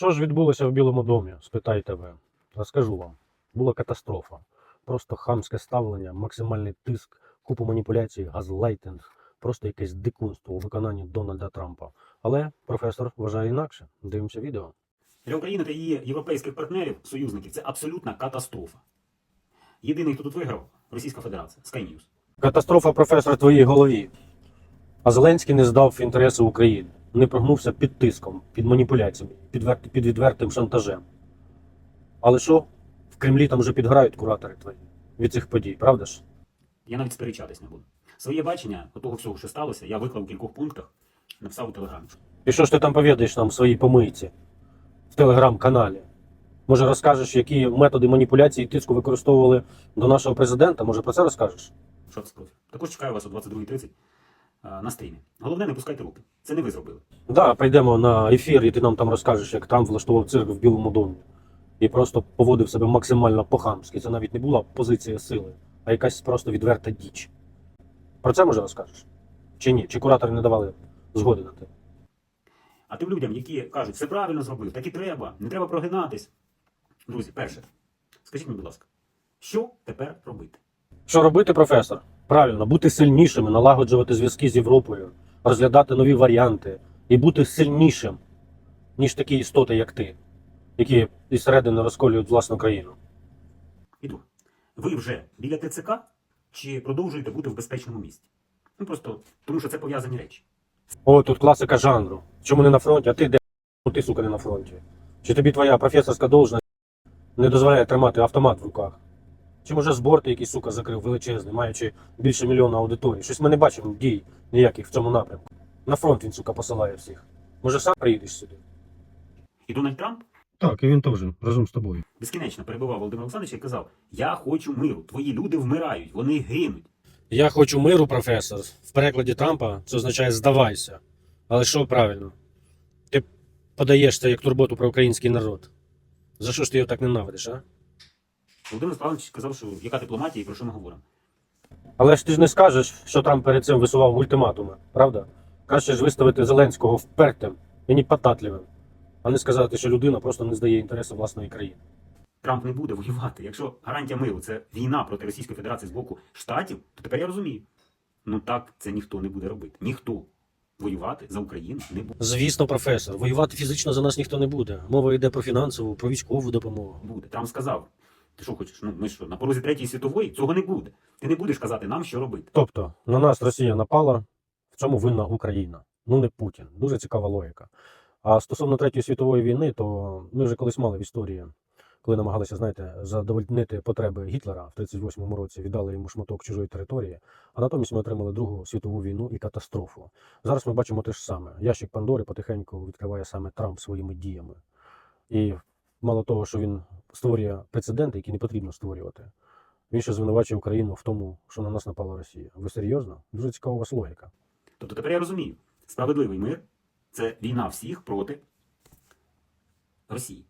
Що ж відбулося в Білому домі? Спитайте ви. Розкажу вам. Була катастрофа. Просто хамське ставлення, максимальний тиск, купу маніпуляцій, газлайтинг, просто якесь дикунство у виконанні Дональда Трампа. Але професор вважає інакше. Дивимося відео. Для України та її європейських партнерів, союзників, це абсолютна катастрофа. Єдиний, хто тут виграв, Російська Федерація, Sky News. Катастрофа професор в твоїй голові. А Зеленський не здав інтереси України, не прогнувся під тиском, під маніпуляціями, під, під відвертим шантажем. Але що? В Кремлі там вже підграють куратори твої від цих подій, правда ж? Я навіть сперечатись не буду. Своє бачення того всього, що сталося, я виклав у кількох пунктах, написав у телеграмі. І що ж ти там повідаєш нам в своїй помийці в телеграм-каналі? Може розкажеш, які методи маніпуляції і тиску використовували до нашого президента? Може про це розкажеш? Що це профі? Також чекаю вас о 22.30 а, на стрімі. Головне, не пускайте руки. Це не ви зробили. Да, прийдемо на ефір, і ти нам там розкажеш, як Трамп влаштував цирк в Білому домі. І просто поводив себе максимально по-хамськи. Це навіть не була позиція сили, а якась просто відверта діч. Про це може розкажеш? Чи ні? Чи куратори не давали згоди на те? А тим людям, які кажуть, все правильно зробив, так і треба, не треба прогинатись. Друзі, перше, скажіть мені, будь ласка, що тепер робити? Що робити, професор? Правильно, бути сильнішими, налагоджувати зв'язки з Європою, розглядати нові варіанти і бути сильнішим, ніж такі істоти, як ти, які із середини розколюють власну країну. Іду. Ви вже біля ТЦК чи продовжуєте бути в безпечному місці? Ну просто тому, що це пов'язані речі. О, тут класика жанру. Чому не на фронті, а ти де? Ну ти, сука, не на фронті. Чи тобі твоя професорська должність не дозволяє тримати автомат в руках? Чи може збор ти якийсь, сука, закрив величезний, маючи більше мільйона аудиторії? Щось ми не бачимо дій ніяких в цьому напрямку. На фронт він, сука, посилає всіх. Може, сам приїдеш сюди? І Дональд Трамп Так, і він теж разом з тобою. безкінечно перебував Володимир Олександрович і казав: Я хочу миру, твої люди вмирають, вони гинуть. Я хочу миру, професор. В перекладі Трампа це означає здавайся. Але що правильно? Ти подаєш це як турботу про український народ. За що ж ти його так ненавидиш, а? Володимир Олександрович казав, що яка дипломатія і про що ми говоримо. Але ж ти ж не скажеш, що Трамп перед цим висував ультиматуми, правда? Краще ж виставити Зеленського впертим і непотатливим, а не сказати, що людина просто не здає інтереси власної країни. Трамп не буде воювати. Якщо гарантія миру це війна проти Російської Федерації з боку штатів, то тепер я розумію. Ну так це ніхто не буде робити. Ніхто воювати за Україну не буде. Звісно, професор, воювати фізично за нас ніхто не буде. Мова йде про фінансову, про військову допомогу. буде. Трамп сказав: ти що хочеш? Ну ми що, на порозі третьої світової цього не буде. Ти не будеш казати нам, що робити. Тобто на нас Росія напала, в цьому винна Україна. Ну не Путін. Дуже цікава логіка. А стосовно Третьої світової війни, то ми вже колись мали в історії, коли намагалися, знаєте, задовольнити потреби Гітлера в 38-му році, віддали йому шматок чужої території, а натомість ми отримали Другу світову війну і катастрофу. Зараз ми бачимо те ж саме. Ящик Пандори потихеньку відкриває саме Трамп своїми діями. І мало того, що він створює прецеденти, які не потрібно створювати. Він ще звинувачує Україну в тому, що на нас напала Росія. Ви серйозно? Дуже цікава у вас логіка. Тобто тепер я розумію, справедливий мир це війна всіх проти Росії.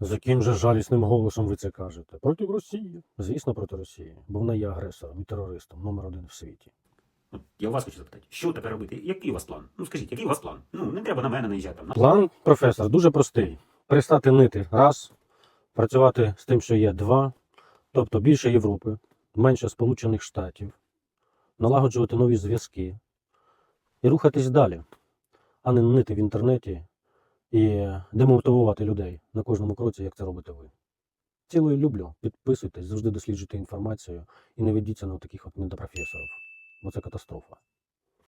З яким же жалісним голосом ви це кажете? Проти Росії. Звісно, проти Росії, бо вона є агресором і терористом номер один в світі. От я у вас хочу запитати, що тепер робити? Який у вас план? Ну скажіть, який у вас план? Ну не треба на мене наїжджати. На- План, професор, дуже простий: перестати нити раз, працювати з тим, що є два, тобто більше Європи, менше Сполучених Штатів, налагоджувати нові зв'язки і рухатись далі, а не нити в інтернеті і демотивувати людей на кожному кроці, як це робите ви. Цілою люблю. Підписуйтесь, завжди досліджуйте інформацію і не ведіться на таких от недопрофесорів, бо це катастрофа.